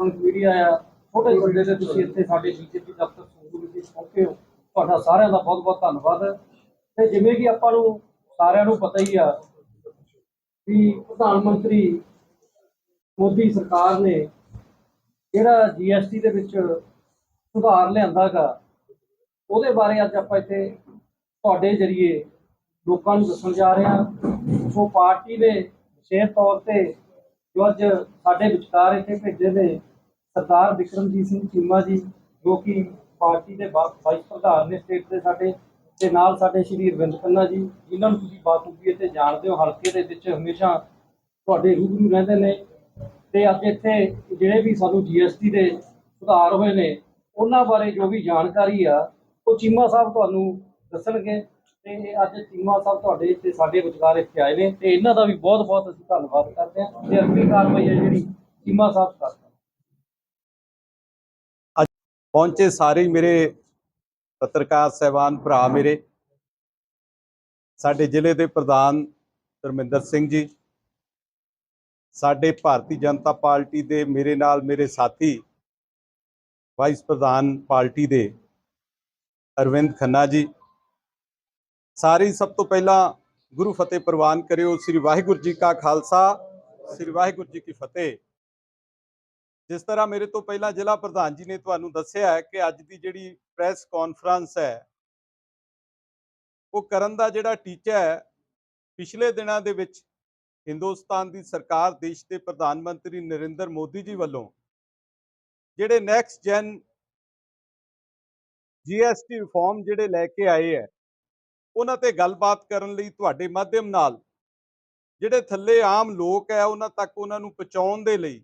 Electronic media ਆ ਛੋਟੇ ਵੱਡੇ 'ਤੇ ਤੁਸੀਂ ਇੱਥੇ ਸਾਡੇ ਬੀਜੇਪੀ ਦਫ਼ਤਰ ਸੰਗਰੂਰ ਵਿੱਚ ਪਹੁੰਚੇ ਹੋ। ਤੁਹਾਡਾ ਸਾਰਿਆਂ ਦਾ ਬਹੁਤ ਬਹੁਤ ਧੰਨਵਾਦ ਤੇ ਜਿਵੇਂ ਕਿ ਆਪਾਂ ਨੂੰ ਸਾਰਿਆਂ ਨੂੰ ਪਤਾ ਹੀ ਆ ਕਿ ਪ੍ਰਧਾਨ ਮੰਤਰੀ ਮੋਦੀ ਸਰਕਾਰ ਨੇ ਜਿਹੜਾ ਜੀਐਸਟੀ ਦੇ ਵਿੱਚ ਸੁਧਾਰ ਲਿਆਂਦਾਗਾ ਉਹਦੇ ਬਾਰੇ ਅੱਜ ਆਪਾਂ ਇੱਥੇ ਤੁਹਾਡੇ ਜਰੀਏ ਲੋਕਾਂ ਨੂੰ ਦੱਸਣ ਜਾ ਰਹੇ ਹਾਂ। ਸੋ ਪਾਰਟੀ ਦੇ ਵਿਸ਼ੇਸ਼ ਤੌਰ ਤੇ ਜੋ ਅੱਜ ਸਾਡੇ ਵਿਚਕਾਰ ਇੱਥੇ ਭੇਜੇ ਨੇ ਸਰਦਾਰ ਵਿਕਰਮਜੀਤ ਸਿੰਘ ਚੀਮਾ ਜੀ, ਜੋ ਕਿ ਪਾਰਟੀ ਦੇ ਵਾ- ਵਾਈਸ ਪ੍ਰਧਾਨ ਨੇ ਸਟੇਟ ਦੇ ਸਾਡੇ ਤੇ ਨਾਲ ਸਾਡੇ ਸ਼੍ਰੀ ਅਰਵਿੰਦ ਖੰਨਾ ਜੀ, ਜਿਨ੍ਹਾਂ ਨੂੰ ਤੁਸੀਂ ਬਾਖੂਬੀ ਇੱਥੇ ਜਾਣਦੇ ਹੋ, ਹਲਕੇ ਦੇ ਵਿੱਚ ਹਮੇਸ਼ਾ ਤੁਹਾਡੇ ਰੂਬਰੂ ਰਹਿੰਦੇ ਨੇ ਤੇ ਅੱਜ ਇੱਥੇ ਜਿਹੜੇ ਵੀ ਸਾਨੂੰ ਜੀਐਸਟੀ ਦੇ ਸੁਧਾਰ ਹੋਏ ਨੇ, ਉਹਨਾਂ ਬਾਰੇ ਜੋ ਵੀ ਜਾਣਕਾਰੀ ਆ, ਉਹ ਚੀਮਾ ਸਾਹਿਬ ਤੁਹਾਨੂੰ ਦੱਸਣਗੇ ਤੇ ਅੱਜ ਚੀਮਾ ਸਾਹਿਬ ਤੁਹਾਡੇ ਇੱਥੇ ਸਾਡੇ ਵਿਚਕਾਰ ਇੱਥੇ ਆਏ ਨੇ ਤੇ ਇਹਨਾਂ ਦਾ ਵੀ ਬਹੁਤ ਬਹੁਤ ਅਸੀਂ ਧੰਨਵਾਦ ਕਰਦੇ ਹਾਂ ਤੇ ਅਗਲੀ ਕਾਰਵਾਈ ਹੈ ਜਿਹੜੀ ਚੀਮਾ ਸਾਹਿਬ ਕਰਦੇ ਪਹੁੰਚੇ ਸਾਰੇ ਮੇਰੇ ਪੱਤਰਕਾਰ ਸਹਿਬਾਨ ਭਰਾ ਮੇਰੇ। ਸਾਡੇ ਜ਼ਿਲ੍ਹੇ ਦੇ ਪ੍ਰਧਾਨ ਧਰਮਿੰਦਰ ਸਿੰਘ ਜੀ, ਸਾਡੇ ਭਾਰਤੀ ਜਨਤਾ ਪਾਰਟੀ ਦੇ ਮੇਰੇ ਨਾਲ ਮੇਰੇ ਸਾਥੀ, ਵਾਈਸ ਪ੍ਰਧਾਨ ਪਾਰਟੀ ਦੇ ਅਰਵਿੰਦ ਖੰਨਾ ਜੀ। ਸਾਰੇ ਸਭ ਤੋਂ ਪਹਿਲਾਂ ਗੁਰੂ ਫਤਿਹ ਪ੍ਰਵਾਨ ਕਰਿਓ। ਸ੍ਰੀ ਵਾਹਿਗੁਰੂ ਜੀ ਕਾ ਖਾਲਸਾ, ਸ੍ਰੀ ਵਾਹਿਗੁਰੂ ਜੀ ਕੀ ਫਤਿਹ। ਜਿਸ ਤਰ੍ਹਾਂ ਮੇਰੇ ਤੋਂ ਪਹਿਲਾਂ ਜ਼ਿਲ੍ਹਾ ਪ੍ਰਧਾਨ ਜੀ ਨੇ ਤੁਹਾਨੂੰ ਦੱਸਿਆ ਹੈ ਕਿ ਅੱਜ ਦੀ ਜਿਹੜੀ ਪ੍ਰੈਸ ਕਾਨਫਰੰਸ ਹੈ, ਉਹ ਕਰਨ ਦਾ ਜਿਹੜਾ ਟੀਚਾ ਹੈ, ਪਿਛਲੇ ਦਿਨਾਂ ਦੇ ਵਿੱਚ ਹਿੰਦੁਸਤਾਨ ਦੀ ਸਰਕਾਰ ਦੇਸ਼ ਦੇ ਪ੍ਰਧਾਨ ਮੰਤਰੀ ਨਰਿੰਦਰ ਮੋਦੀ ਜੀ ਵੱਲੋਂ ਜਿਹੜੇ ਨੈਕਸਟ ਜਨ ਜੀਐਸਟੀ ਰਿਫਾਰਮ ਜਿਹੜੇ ਲੈ ਕੇ ਆਏ ਹੈ, ਉਹਨਾਂ ਤੇ ਗੱਲਬਾਤ ਕਰਨ ਲਈ ਤੁਹਾਡੇ ਮਾਧਿਅਮ ਨਾਲ ਜਿਹੜੇ ਥੱਲੇ ਆਮ ਲੋਕ ਹੈ, ਉਹਨਾਂ ਤੱਕ ਉਹਨਾਂ ਨੂੰ ਪਹੁੰਚਾਉਣ ਦੇ ਲਈ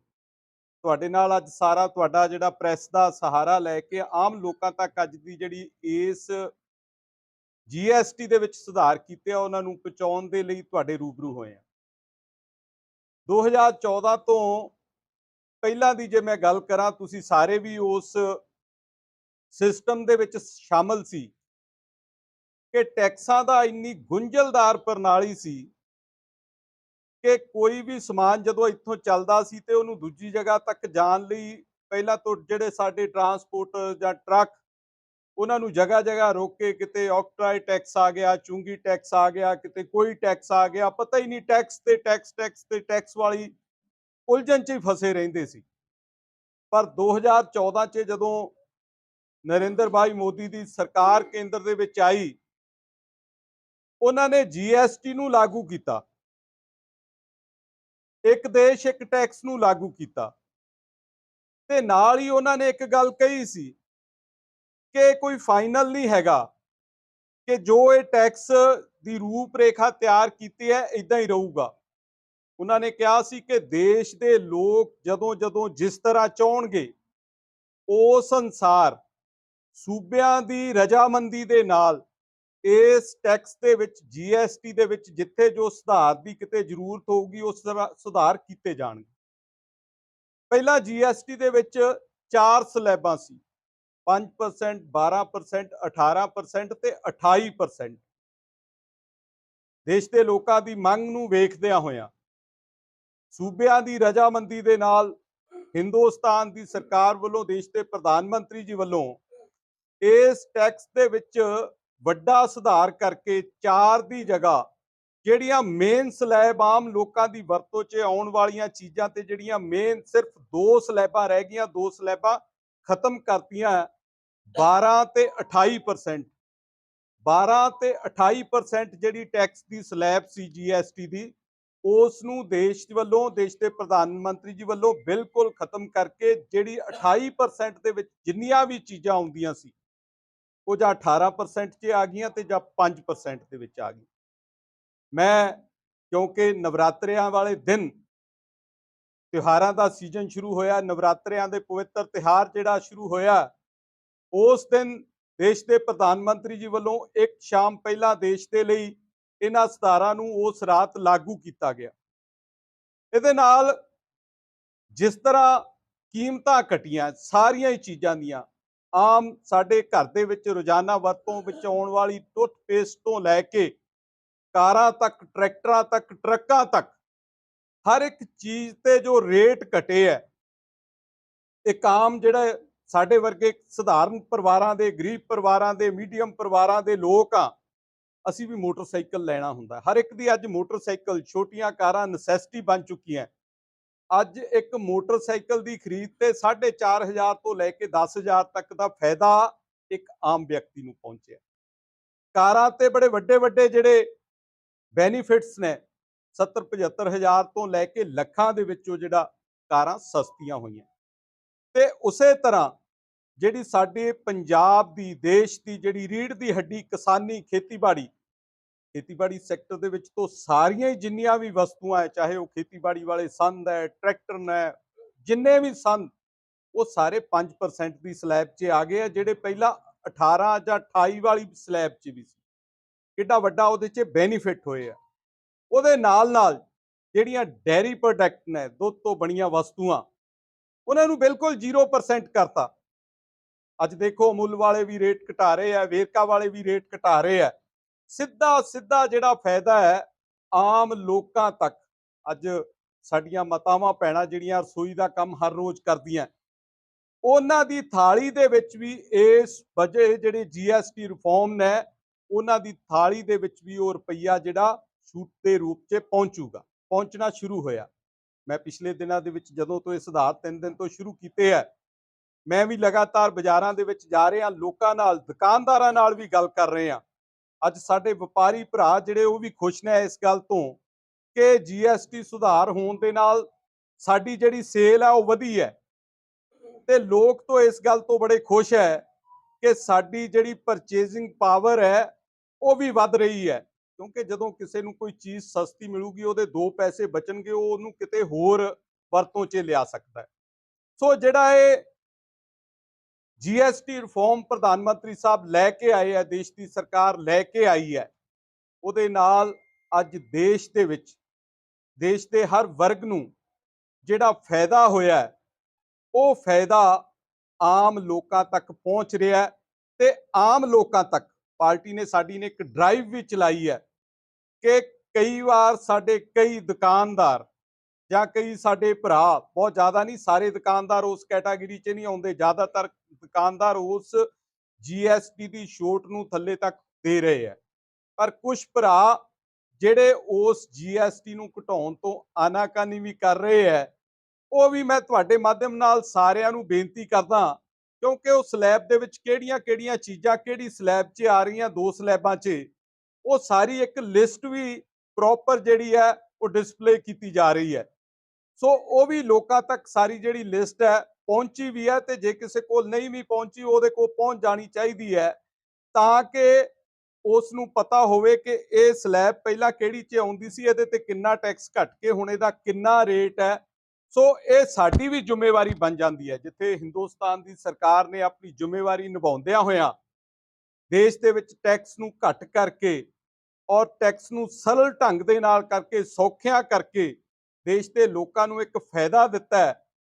ਤੁਹਾਡੇ ਨਾਲ ਅੱਜ ਸਾਰਾ ਤੁਹਾਡਾ ਜਿਹੜਾ ਪ੍ਰੈਸ ਦਾ ਸਹਾਰਾ ਲੈ ਕੇ ਆਮ ਲੋਕਾਂ ਤੱਕ ਅੱਜ ਦੀ ਜਿਹੜੀ ਇਸ ਜੀਐਸਟੀ ਦੇ ਵਿੱਚ ਸੁਧਾਰ ਕੀਤੇ ਆ, ਉਹਨਾਂ ਨੂੰ ਪਹੁੰਚਾਉਣ ਦੇ ਲਈ ਤੁਹਾਡੇ ਰੂਬਰੂ ਹੋਏ ਆ। 2014 ਤੋਂ ਪਹਿਲਾਂ ਦੀ ਜੇ ਮੈਂ ਗੱਲ ਕਰਾਂ, ਤੁਸੀਂ ਸਾਰੇ ਵੀ ਉਸ ਸਿਸਟਮ ਦੇ ਵਿੱਚ ਸ਼ਾਮਲ ਸੀ ਕਿ ਟੈਕਸਾਂ ਦਾ ਇੰਨੀ ਗੁੰਝਲਦਾਰ ਪ੍ਰਣਾਲੀ ਸੀ ਕਿ ਕੋਈ ਵੀ ਸਮਾਨ ਜਦੋਂ ਇੱਥੋਂ ਚੱਲਦਾ ਸੀ ਤੇ ਉਹਨੂੰ ਦੂਜੀ ਜਗ੍ਹਾ ਤੱਕ ਜਾਣ ਲਈ ਪਹਿਲਾਂ ਤੋਂ ਜਿਹੜੇ ਸਾਡੇ ਟਰਾਂਸਪੋਰਟ ਜਾਂ ਟਰੱਕ ਉਹਨਾਂ ਨੂੰ ਜਗ੍ਹਾ ਜਗ੍ਹਾ ਰੋਕ ਕੇ ਕਿਤੇ ਆਕਟਰਾਈ ਟੈਕਸ ਆ ਗਿਆ, ਚੁੰਗੀ ਟੈਕਸ ਆ ਗਿਆ, ਕਿਤੇ ਕੋਈ ਟੈਕਸ ਆ ਗਿਆ, ਪਤਾ ਹੀ ਨਹੀਂ ਟੈਕਸ ਤੇ ਟੈਕਸ ਟੈਕਸ ਤੇ ਟੈਕਸ ਵਾਲੀ ਉਲਝਣ 'ਚ ਹੀ ਫਸੇ ਰਹਿੰਦੇ ਸੀ। ਪਰ 2014 'ਚ ਜਦੋਂ ਨਰਿੰਦਰ ਭਾਈ ਮੋਦੀ ਦੀ ਸਰਕਾਰ ਕੇਂਦਰ ਦੇ ਵਿੱਚ ਆਈ, ਉਹਨਾਂ ਨੇ ਜੀਐਸਟੀ ਨੂੰ ਲਾਗੂ ਕੀਤਾ। ਇੱਕ ਦੇਸ਼ ਇੱਕ ਟੈਕਸ ਨੂੰ ਲਾਗੂ ਕੀਤਾ। ਤੇ ਨਾਲ ਹੀ ਉਹਨਾਂ ਨੇ ਇੱਕ ਗੱਲ ਕਹੀ ਸੀ ਕਿ ਕੋਈ ਫਾਈਨਲ ਨਹੀਂ ਹੈਗਾ ਕਿ ਜੋ ਇਹ ਟੈਕਸ ਦੀ ਰੂਪਰੇਖਾ ਤਿਆਰ ਕੀਤੀ ਹੈ ਇਦਾਂ ਹੀ ਰਹੂਗਾ। ਉਹਨਾਂ ਨੇ ਕਿਹਾ ਸੀ ਕਿ ਦੇਸ਼ ਦੇ ਲੋਕ ਜਦੋਂ ਜਦੋਂ ਜਿਸ ਤਰ੍ਹਾਂ ਚਾਹਣਗੇ ਉਸ ਅਨਸਾਰ ਸੂਬਿਆਂ ਦੀ ਰਜਾਮੰਦੀ ਦੇ ਨਾਲ ਇਸ ਟੈਕਸ ਦੇ ਵਿੱਚ ਜੀਐਸਟੀ ਦੇ ਵਿੱਚ ਜਿੱਥੇ ਜੋ ਸੁਧਾਰ ਦੀ ਕਿਤੇ ਜ਼ਰੂਰਤ ਹੋਊਗੀ, ਉਸ ਸੁਧਾਰ ਕੀਤੇ ਜਾਣਗੇ। ਪਹਿਲਾਂ ਜੀਐਸਟੀ ਦੇ ਵਿੱਚ ਚਾਰ ਸਲੈਬਾਂ ਸੀ। 5% 12% 18% ਤੇ 28% ਦੇਸ਼ ਦੇ ਲੋਕਾਂ ਦੀ ਮੰਗ ਨੂੰ ਵੇਖਦਿਆਂ ਹੋਇਆਂ, ਸੂਬਿਆਂ ਦੀ ਰਜਾਮੰਦੀ ਦੇ ਨਾਲ ਹਿੰਦੁਸਤਾਨ ਦੀ ਸਰਕਾਰ ਵੱਲੋਂ ਦੇਸ਼ ਦੇ ਪ੍ਰਧਾਨ ਮੰਤਰੀ ਜੀ ਵੱਲੋਂ ਇਸ ਟੈਕਸ ਦੇ ਵਿੱਚ ਵੱਡਾ ਸੁਧਾਰ ਕਰਕੇ ਚਾਰ ਦੀ ਜਗ੍ਹਾ ਜਿਹੜੀਆਂ ਮੇਨ ਸਲੈਬ ਆਮ ਲੋਕਾਂ ਦੀ ਵਰਤੋਂ 'ਚ ਆਉਣ ਵਾਲੀਆਂ ਚੀਜ਼ਾਂ ਤੇ ਜਿਹੜੀਆਂ ਮੇਨ ਸਿਰਫ ਦੋ ਸਲੈਬਾਂ ਰਹਿ ਗਈਆਂ, ਦੋ ਸਲੈਬਾਂ ਖਤਮ ਕਰਤੀਆਂ 12 ਤੇ 28% 12 ਤੇ 28% ਜਿਹੜੀ ਟੈਕਸ ਦੀ ਸਲੈਬ ਸੀ ਜੀਐਸਟੀ ਦੀ ਉਸ ਨੂੰ ਦੇਸ਼ ਵੱਲੋਂ, ਦੇਸ਼ ਦੇ ਪ੍ਰਧਾਨ ਮੰਤਰੀ ਜੀ ਵੱਲੋਂ ਬਿਲਕੁਲ ਖਤਮ ਕਰਕੇ ਜਿਹੜੀ 28% ਦੇ ਵਿੱਚ ਜਿੰਨੀਆਂ ਵੀ ਚੀਜ਼ਾਂ ਆਉਂਦੀਆਂ ਸੀ ਉਹ ਜਾਂ 18% 'ਚ ਆ ਗਈਆਂ ਤੇ ਜਾਂ 5% ਦੇ ਵਿੱਚ ਆ ਗਈ ਮੈਂ ਕਿਉਂਕਿ ਨਵਰਾਤਰਿਆਂ ਵਾਲੇ ਦਿਨ ਤਿਉਹਾਰਾਂ ਦਾ ਸੀਜ਼ਨ ਸ਼ੁਰੂ ਹੋਇਆ, ਨਵਰਾਤਰਿਆਂ ਦੇ ਪਵਿੱਤਰ ਤਿਉਹਾਰ ਜਿਹੜਾ ਸ਼ੁਰੂ ਹੋਇਆ, ਉਸ ਦਿਨ ਦੇਸ਼ ਦੇ ਪ੍ਰਧਾਨ ਮੰਤਰੀ ਜੀ ਵੱਲੋਂ ਇੱਕ ਸ਼ਾਮ ਪਹਿਲਾਂ ਦੇਸ਼ ਦੇ ਲਈ ਇਹਨਾਂ ਸੁਧਾਰਾਂ ਨੂੰ ਉਸ ਰਾਤ ਲਾਗੂ ਕੀਤਾ ਗਿਆ। ਇਹਦੇ ਨਾਲ ਜਿਸ ਤਰ੍ਹਾਂ ਕੀਮਤਾਂ ਘਟੀਆਂ, ਸਾਰੀਆਂ ਹੀ ਚੀਜ਼ਾਂ ਦੀਆਂ ਆਮ ਸਾਡੇ ਘਰ ਦੇ ਵਿੱਚ ਰੋਜ਼ਾਨਾ ਵਰਤੋਂ ਵਿੱਚ ਆਉਣ ਵਾਲੀ ਟੁੱਥਪੇਸਟ ਤੋਂ ਲੈ ਕੇ ਕਾਰਾਂ ਤੱਕ, ਟਰੈਕਟਰਾਂ ਤੱਕ, ਟਰੱਕਾਂ ਤੱਕ, ਹਰ ਇੱਕ ਚੀਜ਼ ਤੇ ਜੋ ਰੇਟ ਘਟੇ ਹੈ, ਇੱਕ ਆਮ ਜਿਹੜਾ ਸਾਡੇ ਵਰਗੇ ਸਧਾਰਨ ਪਰਿਵਾਰਾਂ ਦੇ, ਗਰੀਬ ਪਰਿਵਾਰਾਂ ਦੇ, ਮੀਡੀਅਮ ਪਰਿਵਾਰਾਂ ਦੇ ਲੋਕ ਆ, ਅਸੀਂ ਵੀ ਮੋਟਰਸਾਈਕਲ ਲੈਣਾ ਹੁੰਦਾ। ਹਰ ਇੱਕ ਦੀ ਅੱਜ ਮੋਟਰਸਾਈਕਲ, ਛੋਟੀਆਂ ਕਾਰਾਂ ਨੈਸੈਸਿਟੀ ਬਣ ਚੁੱਕੀਆਂ। ਅੱਜ ਇੱਕ ਮੋਟਰਸਾਈਕਲ ਦੀ ਖਰੀਦ ਤੇ 4500 ਤੋਂ ਲੈ ਕੇ 10000 ਤੱਕ ਦਾ ਫਾਇਦਾ ਇੱਕ ਆਮ ਵਿਅਕਤੀ ਨੂੰ ਪਹੁੰਚਿਆ। ਕਾਰਾਂ ਤੇ ਬੜੇ ਵੱਡੇ ਵੱਡੇ ਜਿਹੜੇ ਬੈਨੀਫਿਟਸ ਨੇ 70 75000 ਤੋਂ ਲੈ ਕੇ ਲੱਖਾਂ ਦੇ ਵਿੱਚੋਂ ਜਿਹੜਾ ਕਾਰਾਂ ਸਸਤੀਆਂ ਹੋਈਆਂ। ਤੇ ਉਸੇ ਤਰ੍ਹਾਂ ਜਿਹੜੀ ਸਾਡੇ ਪੰਜਾਬ ਦੀ, ਦੇਸ਼ ਦੀ ਜਿਹੜੀ ਰੀੜ ਦੀ ਹੱਡੀ ਕਿਸਾਨੀ ਖੇਤੀਬਾੜੀ ਖੇਤੀਬਾੜੀ ਸੈਕਟਰ ਦੇ ਵਿੱਚ ਤੋਂ ਸਾਰੀਆਂ ਹੀ ਜਿੰਨੀਆਂ ਵੀ ਵਸਤੂਆਂ ਹੈ, ਚਾਹੇ ਉਹ ਖੇਤੀਬਾੜੀ ਵਾਲੇ ਸੰਦ ਹੈ, ਟਰੈਕਟਰ ਨੇ, ਜਿੰਨੇ ਵੀ ਸੰਦ, ਉਹ ਸਾਰੇ 5% ਦੀ ਸਲੈਬ 'ਚ ਆ ਗਏ ਆ, ਜਿਹੜੇ ਪਹਿਲਾਂ 18 ਜਾਂ 28 ਵਾਲੀ ਸਲੈਬ 'ਚ ਵੀ ਸੀ। ਕਿੱਡਾ ਵੱਡਾ ਉਹਦੇ 'ਚ ਬੈਨੀਫਿਟ ਹੋਏ ਆ। ਉਹਦੇ ਨਾਲ ਨਾਲ ਜਿਹੜੀਆਂ ਡੈਰੀ ਪ੍ਰੋਡਕਟ ਨੇ, ਦੁੱਧ ਤੋਂ ਬਣੀਆਂ ਵਸਤੂਆਂ, ਉਹਨਾਂ ਨੂੰ ਬਿਲਕੁਲ 0% ਕਰਤਾ। ਅੱਜ ਦੇਖੋ ਮੁੱਲ ਵਾਲੇ ਵੀ ਰੇਟ ਘਟਾ ਰਹੇ ਆ, ਵੇਰਕਾ ਵਾਲੇ ਵੀ ਰੇਟ ਘਟਾ ਰਹੇ ਆ। ਸਿੱਧਾ ਸਿੱਧਾ ਜਿਹੜਾ ਫਾਇਦਾ ਹੈ, ਆਮ ਲੋਕਾਂ ਤੱਕ। ਅੱਜ ਸਾਡੀਆਂ ਮਾਤਾਵਾਂ ਭੈਣਾਂ ਜਿਹੜੀਆਂ ਰਸੋਈ ਦਾ ਕੰਮ ਹਰ ਰੋਜ਼ ਕਰਦੀਆਂ, ਉਹਨਾਂ ਦੀ ਥਾਲੀ ਦੇ ਵਿੱਚ ਵੀ ਇਸ ਵਜੇ ਜਿਹੜੇ ਜੀਐਸਟੀ ਰਿਫਾਰਮ ਨੇ, ਉਹਨਾਂ ਦੀ ਥਾਲੀ ਦੇ ਵਿੱਚ ਵੀ ਉਹ ਰੁਪਈਆ ਜਿਹੜਾ ਛੂਟ ਦੇ ਰੂਪ 'ਚ ਪਹੁੰਚੂਗਾ। ਪਹੁੰਚਣਾ ਸ਼ੁਰੂ ਹੋਇਆ। ਮੈਂ ਪਿਛਲੇ ਦਿਨਾਂ ਦੇ ਵਿੱਚ ਜਦੋਂ ਤੋਂ ਇਹ ਸੁਧਾਰ ਤਿੰਨ ਦਿਨ ਤੋਂ ਸ਼ੁਰੂ ਕੀਤੇ ਆ, ਮੈਂ ਵੀ ਲਗਾਤਾਰ ਬਾਜ਼ਾਰਾਂ ਦੇ ਵਿੱਚ ਜਾ ਰਿਹਾ, ਲੋਕਾਂ ਨਾਲ, ਦੁਕਾਨਦਾਰਾਂ ਨਾਲ ਵੀ ਗੱਲ ਕਰ ਰਹੇ। ਆ ਅੱਜ ਸਾਡੇ ਵਪਾਰੀ ਭਰਾ ਜਿਹੜੇ ਉਹ ਵੀ ਖੁਸ਼ ਨੇ ਇਸ ਗੱਲ ਤੋਂ ਕਿ ਜੀਐਸਟੀ ਸੁਧਾਰ ਹੋਣ ਦੇ ਨਾਲ ਸਾਡੀ ਜਿਹੜੀ ਸੇਲ ਹੈ ਉਹ ਵਧੀ ਹੈ। ਤੇ ਲੋਕ ਤੋਂ ਇਸ ਗੱਲ ਤੋਂ ਬੜੇ ਖੁਸ਼ ਹੈ ਕਿ ਸਾਡੀ ਜਿਹੜੀ ਪਰਚੇਜ਼ਿੰਗ ਪਾਵਰ ਹੈ ਉਹ ਵੀ ਵੱਧ ਰਹੀ ਹੈ। ਕਿਉਂਕਿ ਜਦੋਂ ਕਿਸੇ ਨੂੰ ਕੋਈ ਚੀਜ਼ ਸਸਤੀ ਮਿਲੂਗੀ, ਉਹਦੇ ਦੋ ਪੈਸੇ ਬਚਣਗੇ, ਉਹ ਉਹਨੂੰ ਕਿਤੇ ਹੋਰ ਵਰਤੋਂ 'ਚ ਲਿਆ ਸਕਦਾ ਸੋ ਜਿਹੜਾ ਇਹ ਜੀਐਸਟੀ ਰਿਫਾਰਮ ਪ੍ਰਧਾਨ ਮੰਤਰੀ ਸਾਹਿਬ ਲੈ ਕੇ ਆਏ ਆ, ਦੇਸ਼ ਦੀ ਸਰਕਾਰ ਲੈ ਕੇ ਆਈ ਹੈ। ਉਹਦੇ ਨਾਲ ਅੱਜ ਦੇਸ਼ ਦੇ ਵਿੱਚ, ਦੇਸ਼ ਦੇ ਹਰ ਵਰਗ ਨੂੰ ਜਿਹੜਾ ਫਾਇਦਾ ਹੋਇਆ ਉਹ ਫਾਇਦਾ ਆਮ ਲੋਕਾਂ ਤੱਕ ਪਹੁੰਚ ਰਿਹਾ ਹੈ ਤੇ ਆਮ ਲੋਕਾਂ ਤੱਕ, ਪਾਰਟੀ ਨੇ ਸਾਡੀ ਨੇ ਇੱਕ ਡਰਾਈਵ ਵੀ ਚਲਾਈ ਹੈ ਕਿ ਕਈ ਵਾਰ ਸਾਡੇ ਕਈ ਦੁਕਾਨਦਾਰ ਜਾਂ ਕਈ ਸਾਡੇ ਭਰਾ, ਬਹੁਤ ਜ਼ਿਆਦਾ ਨਹੀਂ, ਸਾਰੇ ਦੁਕਾਨਦਾਰ ਉਸ ਕੈਟਾਗਰੀ 'ਚ ਨਹੀਂ ਆਉਂਦੇ, ਜ਼ਿਆਦਾਤਰ ਦੁਕਾਨਦਾਰ ਉਸ ਜੀਐਸਟੀ ਦੀ ਛੋਟ ਨੂੰ ਥੱਲੇ ਤੱਕ ਦੇ ਰਹੇ ਹੈ। ਪਰ ਕੁਝ ਭਰਾ ਜਿਹੜੇ ਉਸ ਜੀਐਸਟੀ ਨੂੰ ਘਟਾਉਣ ਤੋਂ ਆਨਾਕਾਨੀ ਵੀ ਕਰ ਰਹੇ ਹੈ, ਉਹ ਵੀ ਮੈਂ ਤੁਹਾਡੇ ਮਾਧਿਅਮ ਨਾਲ ਸਾਰਿਆਂ ਨੂੰ ਬੇਨਤੀ ਕਰਦਾ ਕਿਉਂਕਿ ਉਹ ਸਲੈਬ ਦੇ ਵਿੱਚ ਕਿਹੜੀਆਂ-ਕਿਹੜੀਆਂ ਚੀਜ਼ਾਂ ਕਿਹੜੀ ਸਲੈਬ 'ਚ ਆ ਰਹੀਆਂ ਦੋ ਸਲੈਬਾਂ 'ਚ, ਉਹ ਸਾਰੀ ਇੱਕ ਲਿਸਟ ਵੀ ਪ੍ਰੋਪਰ ਜਿਹੜੀ ਹੈ ਉਹ ਡਿਸਪਲੇ ਕੀਤੀ ਜਾ ਰਹੀ ਹੈ। ਸੋ ਉਹ ਵੀ ਲੋਕਾਂ ਤੱਕ ਸਾਰੀ ਜਿਹੜੀ ਲਿਸਟ ਹੈ ਪਹੁੰਚੀ ਵੀ ਹੈ ਤੇ ਜੇ ਕਿਸੇ ਕੋਲ ਨਹੀਂ ਵੀ ਪਹੁੰਚੀ, ਉਹਦੇ ਕੋਲ ਪਹੁੰਚ ਜਾਣੀ ਚਾਹੀਦੀ ਹੈ। ਤਾਂ ਕਿ ਉਸ ਨੂੰ ਪਤਾ ਹੋਵੇ ਕਿ ਇਹ ਸਲੈਬ ਪਹਿਲਾਂ ਕਿਹੜੀ 'ਚ ਆਉਂਦੀ ਸੀ, ਇਹਦੇ ਤੇ ਕਿੰਨਾ ਟੈਕਸ ਘਟ ਕੇ ਹੁਣ ਇਹਦਾ ਕਿੰਨਾ ਰੇਟ ਹੈ। ਸੋ ਇਹ ਸਾਡੀ ਵੀ ਜ਼ਿੰਮੇਵਾਰੀ ਬਣ ਜਾਂਦੀ ਹੈ, ਜਿੱਥੇ ਹਿੰਦੁਸਤਾਨ ਦੀ ਸਰਕਾਰ ਨੇ ਆਪਣੀ ਜ਼ਿੰਮੇਵਾਰੀ ਨਿਭਾਉਂਦਿਆਂ ਹੋਇਆਂ ਦੇਸ਼ ਦੇ ਵਿੱਚ ਟੈਕਸ ਨੂੰ ਘਟ ਕਰਕੇ ਔਰ ਟੈਕਸ ਨੂੰ ਸਰਲ ਢੰਗ ਦੇ ਨਾਲ ਕਰਕੇ, ਸੌਖਿਆਂ ਕਰਕੇ ਦੇਸ਼ ਦੇ ਲੋਕਾਂ ਨੂੰ ਇੱਕ ਫਾਇਦਾ ਦਿੱਤਾ ਹੈ।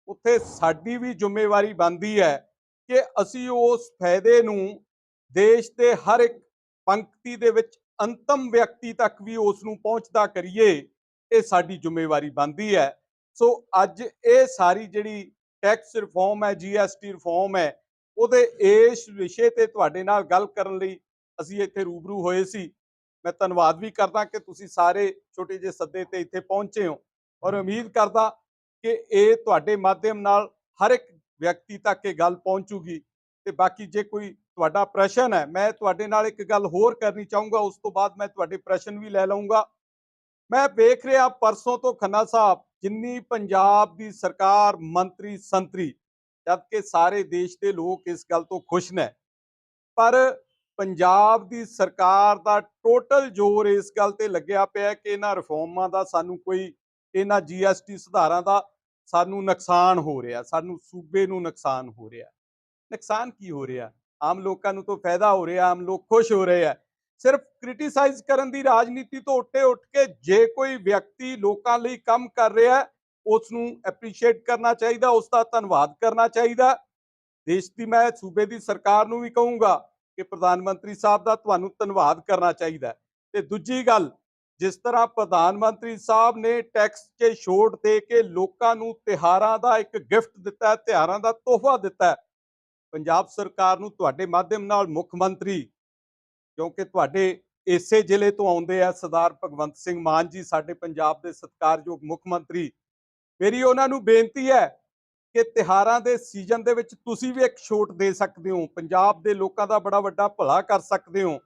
ਉੱਥੇ ਸਾਡੀ ਵੀ ਜ਼ਿੰਮੇਵਾਰੀ ਬਣਦੀ ਹੈ ਕਿ ਅਸੀਂ ਉਸ ਫਾਇਦੇ ਨੂੰ ਦੇਸ਼ ਦੇ ਹਰ ਇੱਕ ਪੰਕਤੀ ਦੇ ਵਿੱਚ ਅੰਤਮ ਵਿਅਕਤੀ ਤੱਕ ਵੀ ਉਸ ਨੂੰ ਪਹੁੰਚਦਾ ਕਰੀਏ, ਇਹ ਸਾਡੀ ਜ਼ਿੰਮੇਵਾਰੀ ਬਣਦੀ ਹੈ। ਸੋ ਅੱਜ ਇਹ ਸਾਰੀ ਜਿਹੜੀ ਟੈਕਸ ਰਿਫਾਰਮ ਹੈ ਜੀਐਸਟੀ ਰਿਫਾਰਮ ਹੈ, ਉਹਦੇ ਇਸ ਵਿਸ਼ੇ ਤੇ ਤੁਹਾਡੇ ਨਾਲ ਗੱਲ ਕਰਨ ਲਈ ਅਸੀਂ ਇੱਥੇ ਰੂਬਰੂ ਹੋਏ ਸੀ। ਮੈਂ ਧੰਨਵਾਦ ਵੀ ਕਰਦਾ ਕਿ ਤੁਸੀਂ ਸਾਰੇ ਛੋਟੇ ਜਿਹੇ ਸੱਦੇ ਤੇ ਇੱਥੇ ਪਹੁੰਚੇ ਹੋ ਔਰ ਉਮੀਦ ਕਰਦਾ ਕਿ ਇਹ ਤੁਹਾਡੇ ਮਾਧਿਅਮ ਨਾਲ ਹਰ ਇੱਕ ਵਿਅਕਤੀ ਤੱਕ ਇਹ ਗੱਲ ਪਹੁੰਚੂਗੀ। ਤੇ ਬਾਕੀ ਜੇ ਕੋਈ ਤੁਹਾਡਾ ਪ੍ਰਸ਼ਨ ਹੈ, ਮੈਂ ਤੁਹਾਡੇ ਨਾਲ ਇੱਕ ਗੱਲ ਹੋਰ ਕਰਨੀ ਚਾਹੂੰਗਾ, ਉਸ ਤੋਂ ਬਾਅਦ ਮੈਂ ਤੁਹਾਡੇ ਪ੍ਰਸ਼ਨ ਵੀ ਲੈ ਲਵਾਂਗਾ ਮੈਂ ਵੇਖ ਰਿਹਾ ਪਰਸੋਂ ਤੋਂ ਖੰਨਾ ਸਾਹਿਬ, ਜਿੰਨੀ ਪੰਜਾਬ ਦੀ ਸਰਕਾਰ ਮੰਤਰੀ ਸੰਤਰੀ ਜਦਕਿ ਸਾਰੇ ਦੇਸ਼ ਦੇ ਲੋਕ ਇਸ ਗੱਲ ਤੋਂ ਖੁਸ਼ ਨੇ। ਪਰ ਪੰਜਾਬ ਦੀ ਸਰਕਾਰ ਦਾ ਟੋਟਲ ਜ਼ੋਰ ਇਸ ਗੱਲ ਤੇ ਲੱਗਿਆ ਪਿਆ ਕਿ ਇਹਨਾਂ ਰਿਫਾਰਮਾਂ ਦਾ ਸਾਨੂੰ ਕੋਈ, ਇਹਨਾਂ ਜੀਐਸਟੀ ਸੁਧਾਰਾਂ ਦਾ ਸਾਨੂੰ ਨੁਕਸਾਨ ਹੋ ਰਿਹਾ, ਸਾਨੂੰ ਸੂਬੇ ਨੂੰ ਨੁਕਸਾਨ ਹੋ ਰਿਹਾ। ਨੁਕਸਾਨ ਕੀ ਹੋ ਰਿਹਾ? ਆਮ ਲੋਕਾਂ ਨੂੰ ਤਾਂ ਫਾਇਦਾ ਹੋ ਰਿਹਾ, ਆਮ ਲੋਕ ਖੁਸ਼ ਹੋ ਰਹੇ ਆ। ਸਿਰਫ ਕ੍ਰਿਟਿਸਾਈਜ਼ ਕਰਨ ਦੀ ਰਾਜਨੀਤੀ ਤੋਂ ਉੱਤੇ ਉੱਠ ਕੇ ਜੇ ਕੋਈ ਵਿਅਕਤੀ ਲੋਕਾਂ ਲਈ ਕੰਮ ਕਰ ਰਿਹਾ ਹੈ ਉਸ ਨੂੰ ਐਪਰੀਸ਼ੀਏਟ ਕਰਨਾ ਚਾਹੀਦਾ ਉਸ ਦਾ ਧੰਨਵਾਦ ਕਰਨਾ ਚਾਹੀਦਾ। ਦੇਸ਼ ਦੀ ਮੈਂ ਸੂਬੇ ਦੀ ਸਰਕਾਰ ਨੂੰ ਵੀ ਕਹੂੰਗਾ ਕਿ ਪ੍ਰਧਾਨ ਮੰਤਰੀ ਸਾਹਿਬ ਦਾ ਤੁਹਾਨੂੰ ਧੰਨਵਾਦ ਕਰਨਾ ਚਾਹੀਦਾ ਤੇ ਦੂਜੀ ਗੱਲ ਜਿਸ ਤਰ੍ਹਾਂ ਪ੍ਰਧਾਨ ਮੰਤਰੀ ਸਾਹਿਬ ਨੇ ਟੈਕਸ 'ਚ ਛੋਟ ਦੇ ਕੇ ਲੋਕਾਂ ਨੂੰ ਤਿਹਾਰਾਂ ਦਾ ਇੱਕ ਗਿਫਟ ਦਿੱਤਾ ਹੈ ਤਿਹਾਰਾਂ ਦਾ ਤੋਹਫਾ ਦਿੱਤਾ। ਹੈ ਪੰਜਾਬ ਸਰਕਾਰ ਨੂੰ ਤੁਹਾਡੇ ਮਾਧਿਅਮ ਨਾਲ ਮੁੱਖ ਮੰਤਰੀ, ਕਿਉਂਕਿ ਤੁਹਾਡੇ ਇਸੇ ਜ਼ਿਲ੍ਹੇ ਤੋਂ ਆਉਂਦੇ ਆ, ਸਰਦਾਰ ਭਗਵੰਤ ਸਿੰਘ ਮਾਨ ਜੀ, ਸਾਡੇ ਪੰਜਾਬ ਦੇ ਸਤਿਕਾਰਯੋਗ ਮੁੱਖ ਮੰਤਰੀ। ਮੇਰੀ ਉਹਨਾਂ ਨੂੰ ਬੇਨਤੀ ਹੈ ਕਿ ਤਿਹਾਰਾਂ ਦੇ ਸੀਜ਼ਨ ਦੇ ਵਿੱਚ ਤੁਸੀਂ ਵੀ ਇੱਕ ਛੋਟ ਦੇ ਸਕਦੇ ਹੋ। ਪੰਜਾਬ ਦੇ ਲੋਕਾਂ ਦਾ ਬੜਾ ਵੱਡਾ ਭਲਾ ਕਰ ਸਕਦੇ ਹੋ।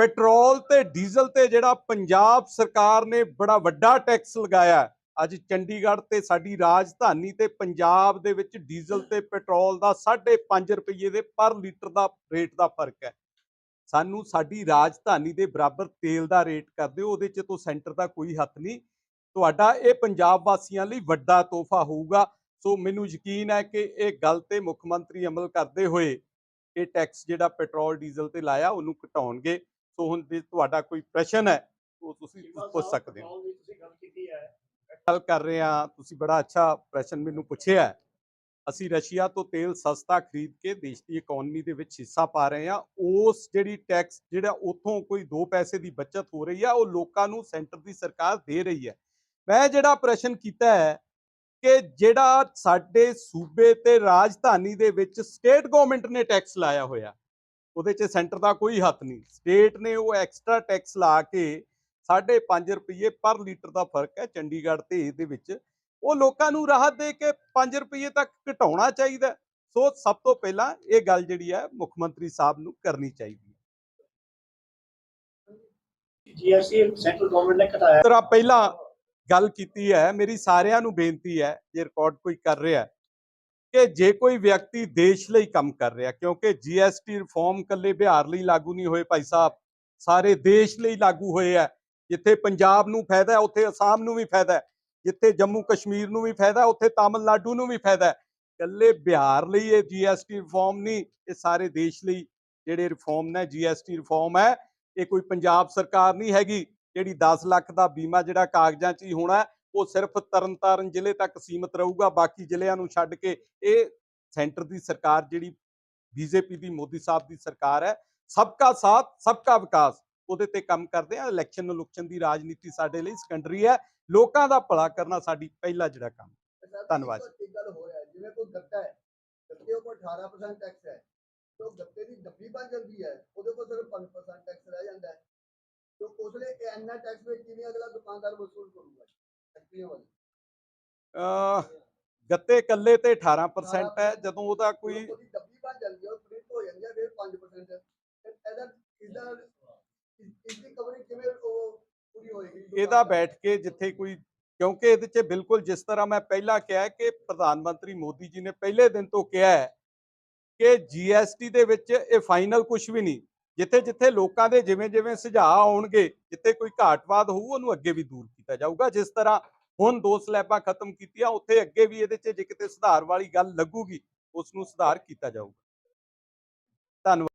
ਪੈਟਰੋਲ ਤੇ ਡੀਜ਼ਲ ਤੇ ਜਿਹੜਾ ਪੰਜਾਬ ਸਰਕਾਰ ਨੇ ਬੜਾ ਵੱਡਾ ਟੈਕਸ ਲਗਾਇਆ ਅੱਜ ਚੰਡੀਗੜ੍ਹ ਤੇ ਸਾਡੀ ਰਾਜਧਾਨੀ ਤੇ ਪੰਜਾਬ ਦੇ ਵਿੱਚ ਡੀਜ਼ਲ ਤੇ ਪੈਟਰੋਲ ਦਾ 5.5 ਰੁਪਏ ਦੇ ਪਰ ਲੀਟਰ ਦਾ ਰੇਟ ਦਾ ਫ਼ਰਕ ਹੈ। ਸਾਨੂੰ ਸਾਡੀ ਰਾਜਧਾਨੀ ਦੇ ਬਰਾਬਰ ਤੇਲ ਦਾ ਰੇਟ ਕਰ ਦਿਓ, ਉਹਦੇ 'ਚ ਤੋਂ ਸੈਂਟਰ ਦਾ ਕੋਈ ਹੱਥ ਨਹੀਂ। ਤੁਹਾਡਾ ਇਹ ਪੰਜਾਬ ਵਾਸੀਆਂ ਲਈ ਵੱਡਾ ਤੋਹਫਾ ਹੋਊਗਾ। ਸੋ ਮੈਨੂੰ ਯਕੀਨ ਹੈ ਕਿ ਇਹ ਗੱਲ ਤੇ ਮੁੱਖ ਮੰਤਰੀ ਅਮਲ ਕਰਦੇ ਹੋਏ ਇਹ ਟੈਕਸ ਜਿਹੜਾ ਪੈਟਰੋਲ, ਡੀਜ਼ਲ ਤੇ ਲਾਇਆ, ਉਹਨੂੰ ਘਟਾਉਣਗੇ। ਸੋ ਹੁਣ ਜੇ ਤੁਹਾਡਾ ਕੋਈ ਪ੍ਰਸ਼ਨ ਹੈ ਉਹ ਤੁਸੀਂ ਪੁੱਛ ਸਕਦੇ ਹੋ। ਗੱਲ ਕਰ ਰਹੇ ਹਾਂ ਤੁਸੀਂ ਬੜਾ ਅੱਛਾ ਪ੍ਰਸ਼ਨ ਮੈਨੂੰ ਪੁੱਛਿਆ ਹੈ। ਅਸੀਂ ਰਸ਼ੀਆ ਤੋਂ ਤੇਲ ਸਸਤਾ ਖਰੀਦ ਕੇ ਦੇਸ਼ ਦੀ ਇਕਨੋਮੀ ਦੇ ਵਿੱਚ ਹਿੱਸਾ ਪਾ ਰਹੇ ਹਾਂ। ਉਸ ਜਿਹੜੀ ਟੈਕਸ ਜਿਹੜਾ ਉਥੋਂ ਕੋਈ 2 ਪੈਸੇ ਦੀ ਬਚਤ ਹੋ ਰਹੀ ਹੈ ਉਹ ਲੋਕਾਂ ਨੂੰ ਸੈਂਟਰ ਦੀ ਸਰਕਾਰ ਦੇ ਰਹੀ ਹੈ। ਮੈਂ ਜਿਹੜਾ ਪ੍ਰਸ਼ਨ ਕੀਤਾ ਹੈ ਕਿ ਜਿਹੜਾ ਸਾਡੇ ਸੂਬੇ ਤੇ ਰਾਜਧਾਨੀ ਦੇ ਵਿੱਚ ਸਟੇਟ ਗਵਰਨਮੈਂਟ ਨੇ ਟੈਕਸ ਲਾਇਆ ਹੋਇਆ ਉਹਦੇ 'ਚ ਸੈਂਟਰ ਦਾ ਕੋਈ ਹੱਥ ਨਹੀਂ। ਸਟੇਟ ਨੇ ਉਹ ਐਕਸਟਰਾ ਟੈਕਸ ਲਾ ਕੇ 5.5 ਰੁਪਏ ਪਰ ਲੀਟਰ ਦਾ ਫ਼ਰਕ ਹੈ ਚੰਡੀਗੜ੍ਹ ਤੇ ਇਹਦੇ ਵਿੱਚ। ਉਹ ਲੋਕਾਂ ਨੂੰ ਰਾਹਤ ਦੇ ਕੇ 5 ਰੁਪਏ ਤੱਕ ਘਟਾਉਣਾ ਚਾਹੀਦਾ। ਸੋ ਸਭ ਤੋਂ ਪਹਿਲਾਂ ਇਹ ਗੱਲ ਜਿਹੜੀ ਹੈ ਮੁੱਖ ਮੰਤਰੀ ਸਾਹਿਬ ਨੂੰ ਕਰਨੀ ਚਾਹੀਦੀ ਹੈ। ਜੀਐਸਟੀ ਸੈਂਟਰਲ ਗਵਰਨਮੈਂਟ ਨੇ ਘਟਾਇਆ। ਤਰ੍ਹਾਂ ਪਹਿਲਾਂ ਗੱਲ ਕੀਤੀ ਹੈ ਮੇਰੀ ਸਾਰਿਆਂ ਨੂੰ ਬੇਨਤੀ ਹੈ ਜੇ ਰਿਕਾਰਡ ਕੋਈ ਕਰ ਰਿਹਾ ਕਿ ਜੇ ਕੋਈ ਵਿਅਕਤੀ ਦੇਸ਼ ਲਈ ਕੰਮ ਕਰ ਰਿਹਾ, ਕਿਉਂਕਿ ਜੀਐਸਟੀ ਰਿਫਾਰਮ ਕੱਲੇ ਬਿਹਾਰ ਲਈ ਲਾਗੂ ਨਹੀਂ ਹੋਏ ਭਾਈ ਸਾਹਿਬ, ਸਾਰੇ ਦੇਸ਼ ਲਈ ਲਾਗੂ ਹੋਏ ਹੈ ਜਿੱਥੇ ਪੰਜਾਬ ਨੂੰ ਫਾਇਦਾ ਹੈ, ਉੱਥੇ ਅਸਾਮ ਨੂੰ ਵੀ ਫਾਇਦਾ ਹੈ, ਜਿੱਥੇ ਜੰਮੂ ਕਸ਼ਮੀਰ ਨੂੰ ਵੀ ਫਾਇਦਾ ਉੱਥੇ ਤਾਮਿਲਨਾਡੂ ਨੂੰ ਵੀ ਫਾਇਦਾ ਹੈ। ਕੱਲੇ ਬਿਹਾਰ ਲਈ ਇਹ ਜੀਐਸਟੀ ਰਿਫਾਰਮ ਨਹੀਂ, ਇਹ ਸਾਰੇ ਦੇਸ਼ ਲਈ ਜਿਹੜੇ ਰਿਫਾਰਮ ਨੇ ਜੀਐਸਟੀ ਰਿਫਾਰਮ ਹੈ, ਇਹ ਕੋਈ ਪੰਜਾਬ ਸਰਕਾਰ ਨਹੀਂ ਹੈਗੀ, ਜਿਹੜੀ 10 ਲੱਖ ਦਾ ਬੀਮਾ ਜਿਹੜਾ ਕਾਗਜ਼ਾਂ 'ਚ ਹੀ ਹੋਣਾ ਉਹ ਸਿਰਫ ਤਰਨਤਾਰਨ ਜ਼ਿਲ੍ਹੇ ਤੱਕ ਸੀਮਤ ਰਹੂਗਾ ਬਾਕੀ ਜ਼ਿਲ੍ਹਿਆਂ ਨੂੰ ਛੱਡ ਕੇ ਇਹ ਸੈਂਟਰ ਦੀ ਸਰਕਾਰ ਜਿਹੜੀ ਬੀਜੇਪੀ ਦੀ ਮੋਦੀ ਸਾਹਿਬ ਦੀ ਸਰਕਾਰ ਹੈ ਸਬਕਾ ਸਾਥ ਸਬਕਾ ਵਿਕਾਸ ਉਹਦੇ ਤੇ ਕੰਮ ਕਰਦੇ ਆ ਇਲੈਕਸ਼ਨ ਇਲੈਕਸ਼ਨ ਦੀ ਰਾਜਨੀਤੀ ਸਾਡੇ ਲਈ ਸੈਕੰਡਰੀ ਹੈ ਲੋਕਾਂ ਦਾ ਭਲਾ ਕਰਨਾ ਸਾਡੀ ਪਹਿਲਾ ਜਿਹੜਾ ਕੰਮ ਧੰਨਵਾਦ। ਗੱਲ ਹੋ ਰਿਹਾ ਜਿਵੇਂ ਕੋਈ ਗੱਤਾ ਹੈ ਗੱਤੇ ਉੱਪਰ 18% ਟੈਕਸ ਹੈ ਤੇ ਗੱਤੇ ਦੀ ਡੱਬੀ ਬਣ ਜਾਂਦੀ ਹੈ ਉਹਦੇ ਕੋਲ ਸਿਰਫ 5% ਟੈਕਸ ਰਹਿ ਜਾਂਦਾ ਹੈ ਤੇ ਉਸ ਲਈ ਇੰਨਾ ਟੈਕਸ ਵਿੱਚ ਕਿਵੇਂ ਅਗਲਾ ਦੁਕਾਨਦਾਰ ਵਸੂਲ ਕਰੂਗਾ ਗੱਤੇ ਕੱਲੇ ਤੇ 18% ਹੈ ਜਦੋਂ ਉਹਦਾ ਕੋਈ ਉਹਦੀ ਡੱਬੀ ਬਣ ਜਾਂਦੀ ਹੈ ਉਹ ਪ੍ਰਿੰਟ ਹੋ ਜਾਂਦੀ ਹੈ ਫਿਰ 5% ਤੇ ਇਹਦਾ ਇਹਦਾ ਇਸ- ਇਸ ਦੀ ਕਵਰਿੰਗ ਕਿਵੇਂ ਉਹ ਪੂਰੀ ਹੋਏਗੀ ਇਹਦਾ ਬੈਠ ਕੇ ਜਿੱਥੇ ਕੋਈ ਕਿਉਂਕਿ ਇਹਦੇ 'ਚ ਬਿਲਕੁਲ ਜਿਸ ਤਰ੍ਹਾਂ ਮੈਂ ਪਹਿਲਾਂ ਕਿਹਾ ਕਿ ਪ੍ਰਧਾਨ ਮੰਤਰੀ ਮੋਦੀ ਜੀ ਨੇ ਪਹਿਲੇ ਦਿਨ ਤੋਂ ਕਿਹਾ ਹੈ ਕਿ ਜੀਐਸਟੀ ਦੇ ਵਿੱਚ ਇਹ ਫਾਈਨਲ ਕੁਝ ਵੀ ਨਹੀਂ। ਜਿੱਥੇ ਜਿੱਥੇ ਲੋਕਾਂ ਦੇ ਜਿਵੇਂ ਜਿਵੇਂ ਸੁਝਾਅ ਆਉਣਗੇ ਜਿੱਥੇ ਕੋਈ ਘਾਟਵਾਦ ਹੋਊ ਉਹਨੂੰ ਅੱਗੇ ਵੀ ਦੂਰ ਕੀਤਾ ਜਾਊਗਾ। ਜਿਸ ਤਰ੍ਹਾਂ ਹੁਣ ਦੋ ਸਲੈਬਾਂ ਖਤਮ ਕੀਤੀਆਂ, ਉੱਥੇ ਅੱਗੇ ਵੀ ਇਹਦੇ 'ਚ ਜੇ ਕਿਤੇ ਸੁਧਾਰ ਵਾਲੀ ਗੱਲ ਲੱਗੂਗੀ ਉਸ ਨੂੰ ਸੁਧਾਰ ਕੀਤਾ ਜਾਊਗਾ। ਧੰਨਵਾਦ।